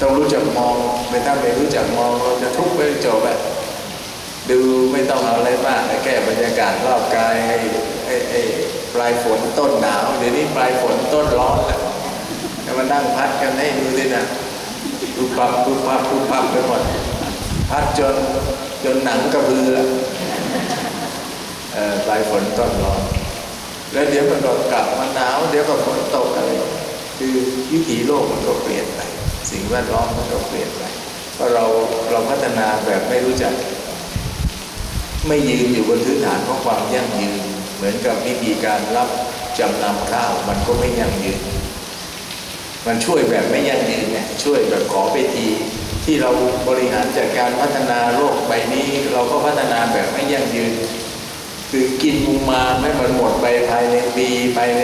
ต้องรู้จักมองไม่ถ้าไม่รู้จักมองเราจะทุกข์ไปจบแบบดูไม่ต้องเอาอะไรมากแค่บรรยากาศรอบกายให้ให้ปลายฝนต้นหนาวเดี๋ยวนี้ปลายฝนต้นร้อนแล้วให้มานั่งพัดกันให้ดูดินะดูปับดูปับดูปับไปหมดพัดจนจนหนังกระพืออะเอ่อปลายฝนต้นร้อนแล้วเดี๋ยวมันก็กลับมาหนาว เดี๋ยวก็ฝนตกอะไรคือวิถีโลกมันก็เปลี่ยนไป สิ่งแวดล้อมมันก็เปลี่ยนไปเพราะเราเราพัฒนาแบบไม่รู้จัก ไม่ยืนอยู่บนพื้นฐานของความยั่งยืน เหมือนกับวิธีการรับจำนำข้าวมันก็ไม่ยั่งยืน มันช่วยแบบไม่ยั่งยืนเนี่ยช่วยแบบขอไปทีที่เราบริหารจัดการพัฒนาโลกใบนี้ เราก็พัฒนาแบบไม่ยั่งยืน คือกินมุมมาไม่มันหมดไปภายในปีภายใน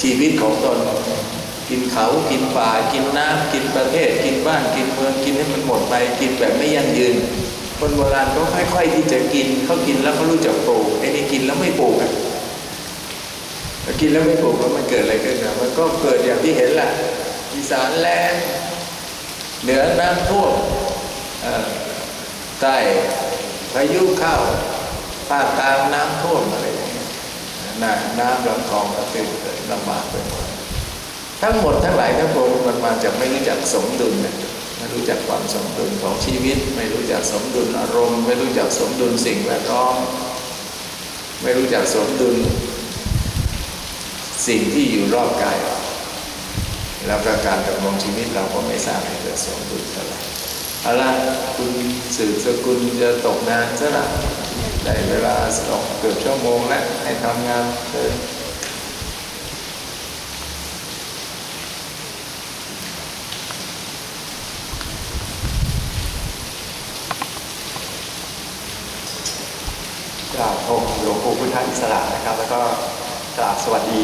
ชีวิตของตน กินเขากินป่ากินน้ำกินประเทศ กินบ้านกินเมืองกินให้มันหมดไปกินแบบไม่ยั่งยืน คนโบราณเขาค่อย ๆ ที่จะกินเขากินแล้วเขารู้จักปลูกไอ้นี่กินแล้วไม่ปลูกอะกินแล้วไม่ปลูกแล้วมันเกิดอะไรขึ้นอะมันก็เกิดอย่างที่เห็นแหละอีสานแล้งเหนือน้ำท่วมเอ่อใต้พายุเข้าภาคกลางน้ำท่วมอะไรอย่างเงี้ยน้ำน้ำลำคลองก็เต็มเลยลำบากไปหมด ทั้งหมดทั้งหลายทั้งปวงมันมาจากไม่รู้จักสมดุลนะไม่รู้จักความสมดุลของชีวิต ไม่รู้จักสมดุลอารมณ์ ไม่รู้จักสมดุลสิ่งแวดล้อมไม่รู้จักสมดุล สิ่งที่อยู่รอบกายเราแล้วก็การดำรงชีวิตเราก็ไม่สร้างให้เกิดสมดุลเท่าไหร่เอาละคุณสืบสกุลจะตกงานซะละได้เวลาสองเกือบชั่วโมงแล้วให้ทำงานเชิญ กราบองค์หลวงปู่พุท ธอิสระนะครับ แล้วก็กราบสวัสดี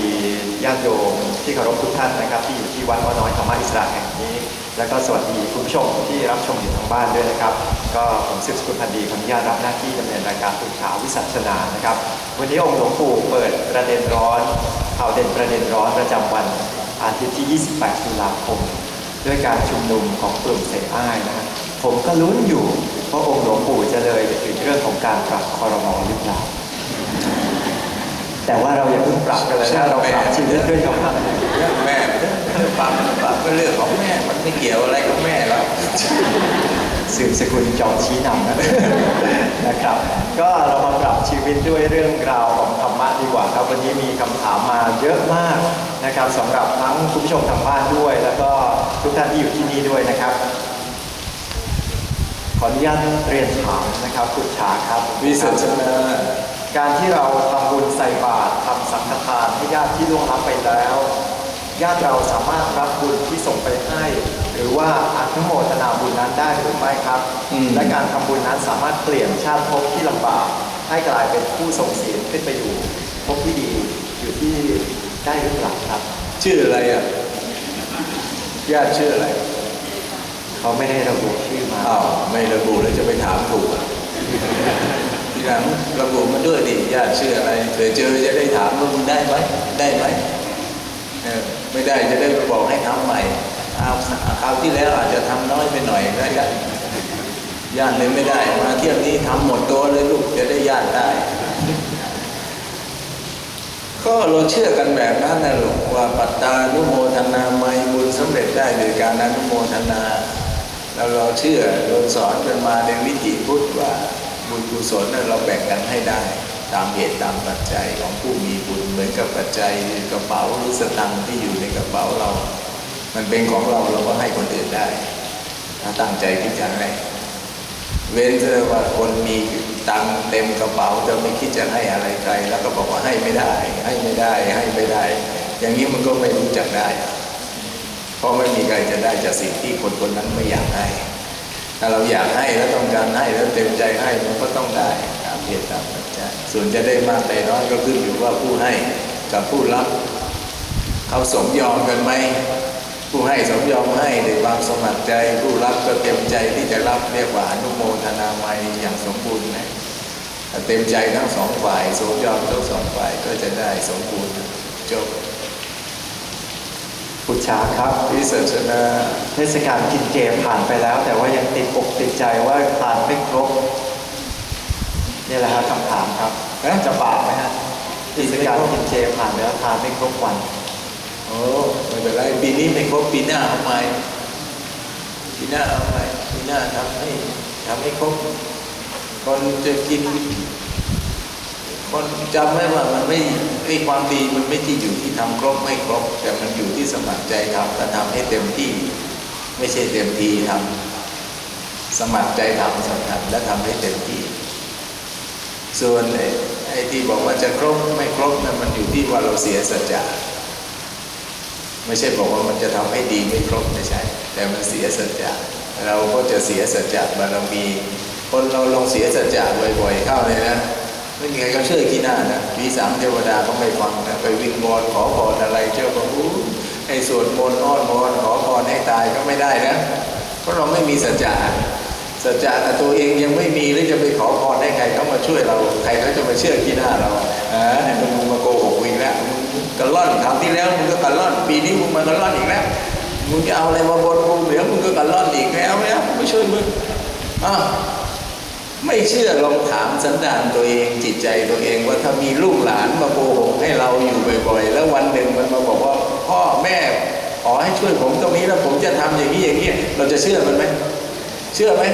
ญาติโยมที่เคารพทุกท่านนะครับ ที่อยู่ที่วัดวัดน้อยธรรมอิสระแห่งนี้ แล้วก็สวัสดีคุณผู้ชมที่รับชมอยู่ทางบ้านด้วยนะครับ ก็ผมสืบสกุลพันธ์ดีขออนุญาตรับหน้าที่ดำเนินรายการตื่าวิสัชนานะครับ วันนี้องค์หลวงปู่เปิดประเด็นร้อนข่าวเด่นประเด็นร้อนประจำวันอาทิตย์ที่ 28 ตุลาคม ด้วยการชุมนุมของกลุ่มเสอ้ายนะครับผมก็ลุ้นอยู่ว่าองค์หลวงปู่จะเลยไปถึงเรื่องของการปรับคอรมอหรือเปล่า แต่ว่าเราอย่าเพิ่งปรับกันเลยนะเราปรับชีวิตด้วยกันเรื่องแม่ปรับปรับก็เรื่องของแม่มันไม่เกี่ยวอะไรกับแม่หรอกสืบสกุลจอมชี้นำนะนะครับ ก็เรามาปรับชีวิตด้วยเรื่องราวของธรรมะดีกว่าครับ วันนี้มีคำถามมาเยอะมากนะครับสำหรับทั้งคุณผู้ชมทางบ้านด้วย แล้วก็ทุกท่านที่อยู่ที่นี่ด้วยนะครับ ขออนุญาตเรียนถามนะครับคุณชาครับวิสัชนา การที่เราทำบุญใส่บาตรทำสังฆทานให้ญาติที่ล่วงลับไปแล้ว ญาติเราสามารถรับบุญที่ส่งไปให้ หรือว่าอนุโมทนาบุญนั้นได้หรือไม่ครับ และการทำบุญนั้นสามารถเปลี่ยนชาติภพที่ลำบาก ให้กลายเป็นผู้ส่งเสียงขึ้นไปอยู่ภพที่ดีอยู่ที่ได้หรือเปล่าครับ ชื่ออะไรอะญาติชื่ออะไรเขาไม่ได้ระบุชื่อมาอ้าวไม่ระบุแล้วจะไปถามถูกอะ ทีหลังระบุมาด้วยดิญาติชื่ออะไรเผื่อเจอจะได้ถามว่ามึงได้ไหมได้ไหมเออไม่ได้จะได้ไปบอกให้ทำใหม่เอาคราวที่แล้วอาจจะทำน้อยไปหน่อยก็ได้ญาติเลยไม่ได้ มาเที่ยวนี้ทำหมดตัวเลยลูกจะได้ญาติได้ ก็เราเชื่อกันแบบนั้นนะลูกว่าปัตตานุโมทนาไมยบุญสำเร็จได้โดยการอนุโมทนาแล้วเราเชื่อเราสอนกันมาในวิถีพุทธว่า บุญกุศลนั้นเราแบ่งกันให้ได้ตามเหตุตามปัจจัยของผู้มีบุญเหมือนกับปัจจัยกระเป๋าหรือสตังที่อยู่ในกระเป๋าเรา มันเป็นของเราเราก็ให้คนอื่นได้ ถ้าตั้งใจที่จะให้เว้นเสียว่าคนมีตังเต็มกระเป๋าจะไม่คิดจะให้อะไรใครแล้วก็บอกว่าให้ไม่ได้ ให้ไม่ได้ให้ไม่ได้ อย่างนี้มันก็ไม่รู้จักได้ เพราะไม่มีใครจะได้จากสิ่งที่คนคนนั้นไม่อยากให้ ถ้าเราอยากให้แล้วต้องการให้แล้วเต็มใจให้มันก็ต้องได้ตามเหตุตามปัจจัยส่วนจะได้มากได้น้อยก็ขึ้นอยู่ว่าผู้ให้กับผู้รับเขาสมยอมกันไหมผู้ให้สมยอมให้ด้วยความสมัครใจ ผู้รับก็เต็มใจที่จะรับเรียกว่าอนุโมทนาไมยอย่างสมบูรณ์นะถ้าเต็มใจทั้งสองฝ่ายสมยอมทั้งสองฝ่ายก็จะได้สมบูรณ์จบ ปุจฉาครับวิสัชนาเทศกาลกินเจผ่านไปแล้ว แต่ว่ายังติดอกติดใจว่าทานไม่ครบนี่แหละฮะคำถามครับนะจะบาปไหมฮะเทศกาลกินเจผ่านไปแล้วทานไม่ครบวันโอ้ไม่เป็นไรปีนี้ไม่ครบปีหน้าเอาใหม่ปีหน้าเอาใหม่ปีหน้าทำให้ทำให้ครบคนจะกิน คนจำไว้ว่ามันไม่ไอ้ความดีมันไม่ที่อยู่ที่ทำครบไม่ครบ แต่มันอยู่ที่สมัครใจทำและทำให้เต็มที่ ไม่ใช่เต็มที่ทำสมัครใจทำสำคัญและทำให้เต็มที่ ส่วนไอ้ที่บอกว่าจะครบไม่ครบนั้นมันอยู่ที่ว่าเราเสียสัจจะไม่ใช่บอกว่ามันจะทำให้ดีไม่ครบไม่ใช่ แต่มันเสียสัจจะเราก็จะเสียสัจจะบารมีคนเราลองเสียสัจจะบ่อยๆเข้าเลยนะ ไม่มีใครก็เชื่อขี้หน้านะผีสางเทวดาก็ไม่ฟังนะไปวิงวอนขอพรอะไรเจ้าพระผู้ให้สวดมนต์อ้อนวอนขอพรให้ตายก็ไม่ได้นะ เพราะเราไม่มีสัจจะสัจจะแต่ตัวเองยังไม่มีแล้วจะไปขอพรให้ใครเขามาช่วยเรา ใครเขาจะมาเชื่อขี้หน้าเราอ่าเนี่ยมึงมาโกหกกูอีกแล้วมึงกระล่อนคราวที่แล้วมึงก็กระล่อนปีนี้มึงมากระล่อนอีกแล้วมึงจะเอาอะไรมาบนกูเดี๋ยวมึงก็กระล่อนอีกไม่เอาไม่เอาไม่ช่วยมึงอ้า ไม่เชื่อลองถามสันดานตัวเองจิตใจตัวเองว่าถ้ามีลูกหลานมาโกหกให้เราอยู่บ่อยๆ แล้ววันหนึ่งมันมาบอกว่าพ่อแม่ขอให้ช่วยผมตรงนี้แล้วผมจะทำอย่างนี้อย่างนี้เราจะเชื่อมันไหมเชื่อไหม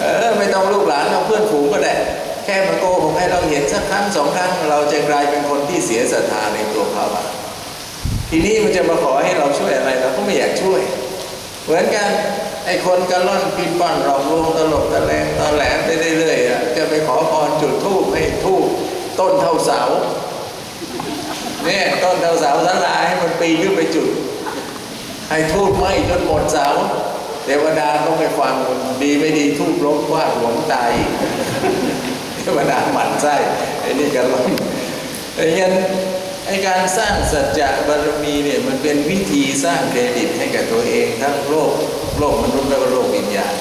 เออไม่ต้องลูกหลานเราเพื่อนฝูงก็ได้แค่มาโกหกให้เราเห็นสักครั้งสองครั้ง เราจะกลายเป็นคนที่เสียศรัทธาในตัวเขาอะทีนี้มันจะมาขอให้เราช่วยอะไรเราก็ไม่อยากช่วย เหมือนกัน ไอ้คนกระล่อนปินป้อนหลอกลวงตลกตะแลงตอแหลไปเรื่อยๆอะจะไปขอพรจุดธูปให้ธูปต้นเท่าเสาเนี่ยต้นเท่าเสาสลายให้มันปีนขึ้นไปจุด ให้ทูบไหม้จนหมดเสาเทวดาก็ไม่ฟังดีไม่ดีทูบล้มว่าหลวงตายเทวดาหมั่นไส้ไอ้นี่ก็ล้มไอ้ยัน ไอการสร้างสัจจะบารมีเนี่ยมันเป็นวิธีสร้างเครดิตให้กับตัวเองทั้งโลกโลกมนุษย์และโลกวิญญาณ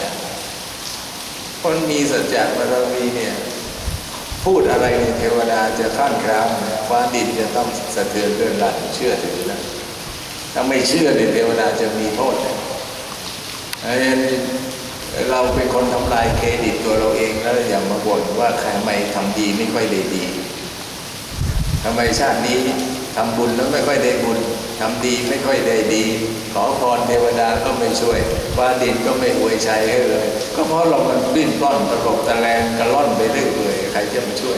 คนมีสัจจะบารมีเนี่ยพูดอะไรเนี่ยเทวดาจะข้านครามฟ้าดินจะต้องสะเทือนเรื่องรันเชื่อถือนะถ้าไม่เชื่อเนี่ยเทวดาจะมีโทษนะเราเราเป็นคนทำลายเครดิตตัวเราเองแล้วอย่ามาบ่นว่าใครไม่ทำดีไม่ค่อยได้ดี ทำไมชาตินี้ทำบุญแล้วไม่ค่อยได้บุญทำดีไม่ค่อยได้ดี ขอพรเทวดาก็ไม่ช่วยฟ้าดินก็ไม่อวยชัยให้เลย ก็เพราะเรามันดิ้นปล้อนตลกบตะแลงกระล่อนไปเรื่อยๆใครจะมาช่วย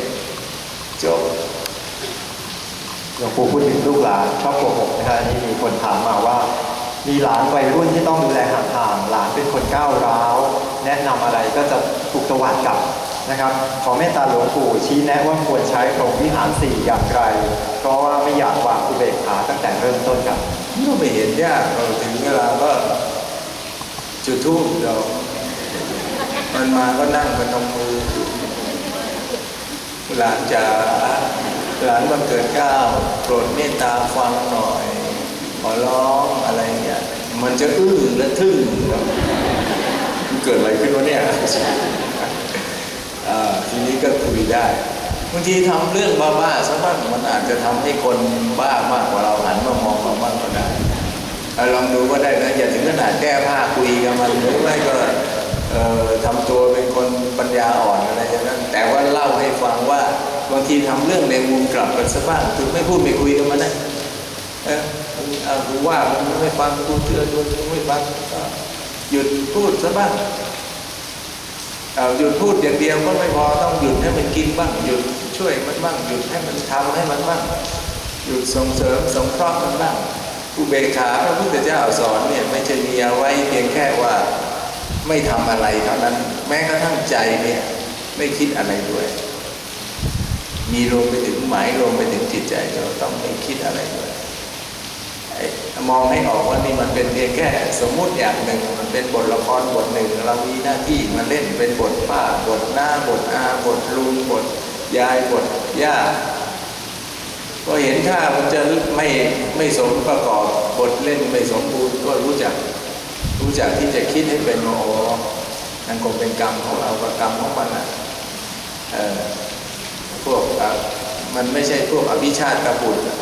จบหลวงปู่พูดถึงลูกหลานชอบโกหกนะฮะนี่มีคนถามมาว่า มีหลานวัยรุ่นที่ต้องดูแลห่างๆหลานเป็นคนก้าวร้าว แนะนำอะไรก็จะถูกตวาดกลับ นะครับ ขอเมตตาหลวงปู่ชี้แนะว่าควรใช้พรหมวิหารสี่อย่างไร เพราะว่าไม่อยากวางอุเบกขาตั้งแต่เริ่มต้นครับก็ไม่เห็นยากเราถึงเวลาก็จุดธูปเรา มันมาก็นั่งพนมมือ หลานจ๋าหลานวันเกิดเก้าโปรดเมตตาฟังหน่อย ขอร้องอะไรเงี้ยมันจะอื้อและทึ่ง มันเกิดอะไรขึ้นวะเนี่ย ทีนี้ก็คุยได้บางทีทำเรื่องบ้าๆสักบ้างมันอาจจะทำให้คนบ้ามากกว่าเราหันมามองเราบ้างก็ได้ลองดูก็ได้นะอย่าถึงขนาดแก้ผ้าคุยกับมันหรือไม่ก็เอ่อทำตัวเป็นคนปัญญาอ่อนอะไรอย่างนั้น แต่ว่าเล่าให้ฟังว่าบางทีทำเรื่องในมุมกลับกันสักบ้างคือไม่พูดไม่คุยกับมันนะเออเอาว่ามันไม่ฟังกูเตือนกูไม่ฟังก็หยุดพูดซะบ้าง หยุดพูดอย่างเดียวก็ไม่พอต้องหยุดให้มันกินบ้างหยุดช่วยมันบ้างหยุดให้มันทำให้มันบ้างหยุดส่งเสริมสงเคราะห์มันบ้างอุเบกขาพระพุทธเจ้าสอนเนี่ยไม่ใช่มีเอาไว้เพียงแค่ว่าไม่ทำอะไรเท่านั้น แม้กระทั่งใจเนี่ยไม่คิดอะไรด้วย มีรวมไปถึงหมายรวมไปถึงจิตใจเราต้องไม่คิดอะไรด้วย มองให้ออกว่านี่มันเป็นเพียงแค่สมมุติอย่างหนึ่ง มันเป็นบทละครบทหนึ่ง เรามีหน้าที่มาเล่นเป็นบทป้าบทหน้าบทอาบทลุงบทยายบทย่าก็เห็นท่ามันจะไม่ไม่สมประกอบบทเล่นไม่สมบูรณ์ก็รู้จัก รู้จักที่จะคิดให้เป็นว่าอ๋อนั่นคงเป็นกรรมของเรากับกรรมของมันอะเออพวกมันไม่ใช่พวกอภิชาติกบุตรอะ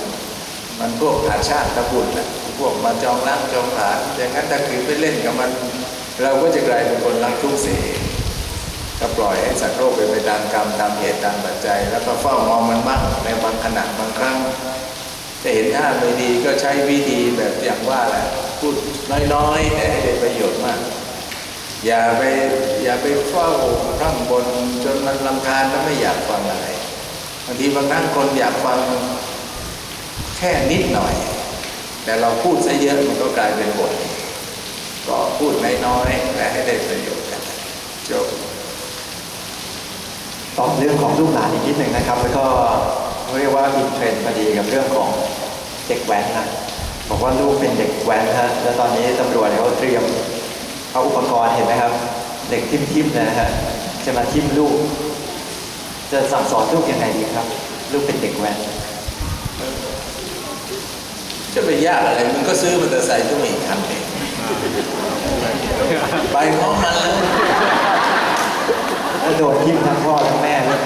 มันพวกอาชาติตะบุญนะ พวกมาจองล้างจองผลาน อย่างนั้นถ้าคือไปเล่นกับมัน เราก็จะกลายเป็นคนรักทุกเสียก็ปล่อยให้สัตว์โลกเป็นไปตามกรรมตามเหตุตามปัจจัย แล้วก็เฝ้ามองมันบ้างในบางขณะบางครั้งจะเห็นท่าไม่ดีก็ใช้วิธีแบบอย่างว่าแหละพูดน้อยๆ แต่ให้ได้ประโยชน์มาก อย่าไปอย่าไปเฝ้าพร่ำบนจนมันลำคาญแล้วไม่อยากฟังอะไรบางทีบางครั้งคนอยากฟังแค่นิดหน่อย แต่เราพูดซะเยอะมันก็กลายเป็นบทก็พูดน้อยๆแต่ให้ได้ประโยชน์กันจบตอบเรื่องของลูกหลานอีกนิดหนึ่งนะครับ แล้วก็เรียกว่าอินเทรนด์พอดีกับเรื่องของเด็กแว้นนะบอกว่าลูกเป็นเด็กแว้นฮะแล้วตอนนี้ตำรวจเขาเตรียมเอาอุปกรณ์เห็นไหมครับเด็กทิมๆเนยนะฮะจะมาทิมลูก จะสั่งสอนลูกยังไงดีครับ ลูกเป็นเด็กแว้น จะไปยากอะไรมึงก็ซื้อมอเตอร์ไซค์ตัวอีกคันเองไปพร้อมมันเลยแล้วโดนทิมทั้งพ่อทั้งแม่เลย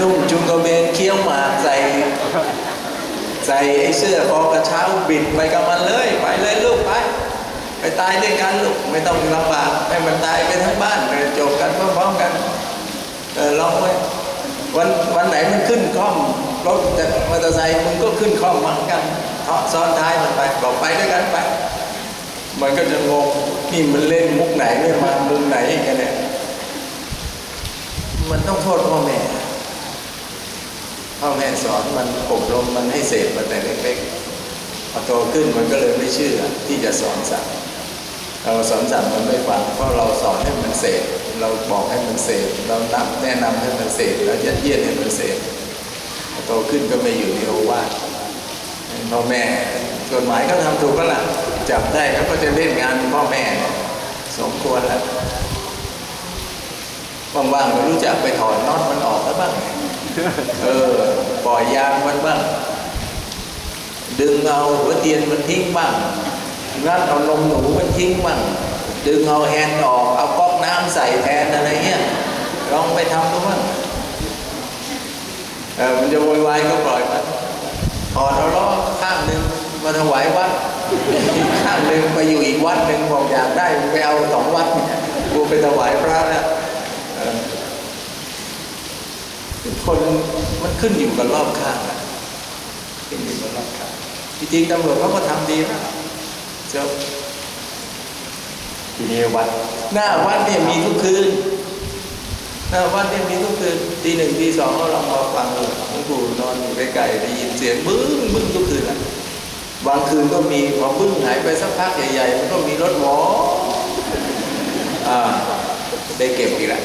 นุ่งจุงกระเบนเคี้ยวหมากใส่ ใส่ไอ้เสื้อคอกระเช้าบิดไปกับมันเลย ไปเลยลูกไป ไปตายด้วยกันลูกไม่ต้องลำบากให้มันตายไปทั้งบ้านไปจบกันพร้อมๆกันเออลองไว้วันวันไหนมันขึ้นคล่อมรถแต่มอเตอร์ไซค์มึงก็ขึ้นคล่อมเหมือนกัน เทาะซ้อนท้ายมันไปบอกไปด้วยกันไป มันก็จะงงนี่มันเล่นมุกไหนไม่มามุมไหนกันเนี่ยมันต้องโทษพ่อแม่พ่อแม่สอนมันอบรมมันให้เสพมาแต่เล็กๆพอโตขึ้นมันก็เลยไม่เชื่อที่จะสอนสั่งเราสอนสั่งมันไม่ฟังเพราะเราสอนให้มันเสพเราบอกให้มันเสพเรานับแนะนำให้มันเสพแล้วยัดเยียดให้มันเสพพอโตขึ้นก็ไม่อยู่ในโอวาท พ่อแม่กฎหมายก็ทำถูกแล้วล่ะจับได้แล้วก็จะเล่นงานพ่อแม่ สมควรแล้วว่างๆก็รู้จักไปถอดน็อตมันออกแล้วบ้างเออปล่อยยางมันบ้าง ดึงเอาหัวเตียนมันทิ้งบ้างงัดเอานมหนูมันทิ้งบ้างดึงเอาแฮนด์ออกเอาก๊อกน้ำใส่แทนอะไรเงี้ยลองไปทำดูบ้างเออมันจะโวยวายก็ปล่อยมัน ถอดเอาล้อข้างหนึ่งมาถวายวัดอีกข้างหนึ่งไปอยู่อีกวัดหนึ่งบอกอยากได้ไปเอาสองวัดเนี่ยกูไปถวายพระแล้วเออคนมันขึ้นอยู่กับรอบข้างอะขึ้นอยู่กับรอบข้างจริงๆตำรวจเขาก็ทำดีนะเจ้าทีนี้วัด หน้าวัดเนี่ยมีทุกคืน หน้าวัดเนี่ยมีทุกคืนตีหนึ่งตีสองเราลองมาฟังดูหลวงปู่นอนอยู่ใกล้ๆได้ยินเสียงบึ้งบึ้งทุกคืนอะบางคืนก็มีพอบึ้งหายไปสักพักใหญ่ๆมันก็มีรถหวออ่าได้เก็บอีกแล้ว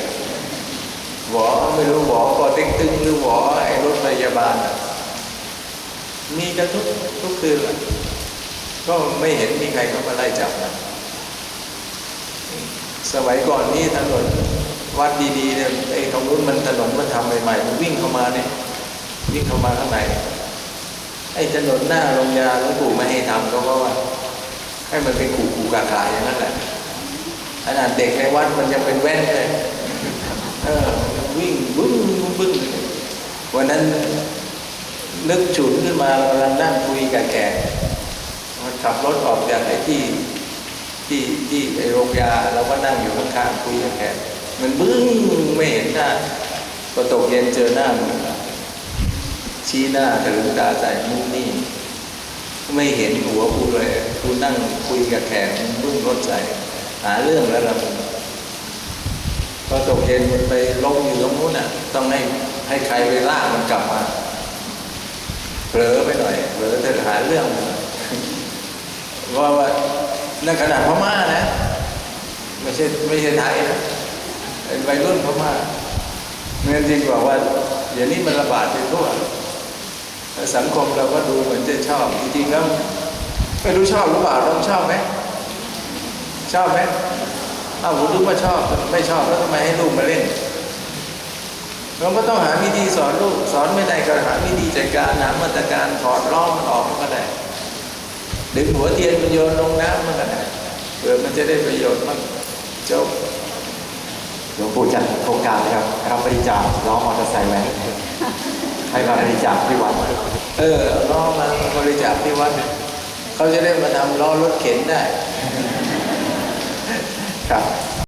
หวอไม่รู้หวอปอเต็กตึงหรือหวอไอ้รถพยาบาลอะมีกันทุกทุกคืนอะก็ไม่เห็นมีใครเข้ามาไล่จับนะสมัยก่อนนี่ถนน วัดดีๆเนี่ยไอ้ตรงนู้นมันถนนมันทำใหม่ๆมันวิ่งเข้ามาเนี่ยวิ่งเข้ามาข้างในไอ้ถนนหน้าโรงยาหลวงปู่ไม่ให้ทำก็เพราะว่า ให้มันเป็นขู่ขู่กาขายอย่างนั้นแหละขนาดเด็กในวัดมันยังเป็นแว่นเลยเออวิ่งบึ้งบึ้งวันนั้นนึกฉุนขึ้นมากำลังนั่งคุยกับแขกมันขับรถออกจากไอ้ที่ที่ที่ไอโรงยาเราก็นั่งอยู่ข้างๆคุยกับแก มันบึ้งไม่เห็นหน้าพอตกเย็นเจอหน้ามันชี้หน้าถลึงตาใส่มุกนี่ ไม่เห็นหัวกูเลยกูนั่งคุยกับแขกมันบึ้งรถใส่หาเรื่องแล้วละมึงพอตกเย็นมันไปล้มอยู่ตรงนู้นน่ะ ต้องให้ให้ใครไปลากมันกลับมาเผลอไปหน่อยเผลอจะหาเรื่องว่าว่านั่นขนาดพม่านะ ไม่ใช่ไม่ใช่ไทยนะ เป็นวัยรุ่นพม่าเงินจริงกว่าว่าเดี๋ยวนี้มันระบาดไปทั่วสังคมเราก็ดูเหมือนจะชอบจริงๆแล้วไม่รู้ชอบหรือเปล่าต้องชอบไหมชอบไหมอ้าวผมรู้ว่าชอบไม่ชอบแล้วทำไมให้ลูกมาเล่นเราก็ต้องหาวิธีสอนลูกสอนไม่ได้ก็หาวิธีจัดการหามาตรการถอดล้อมันออกก็ได้ดึงหัวเทียนมันโยนลงน้ำมันก็ได้เผื่อมันจะได้ประโยชน์มากจบ หลวงปู่จัดโครงการนะครับรับบริจาคล้อมอเตอร์ไซค์แว้นให้มาบริจาคที่วัดเออเอาน้องมาบริจาคที่วัดขเขาจะได้มาทำล้อรถเข็นได้ ครับ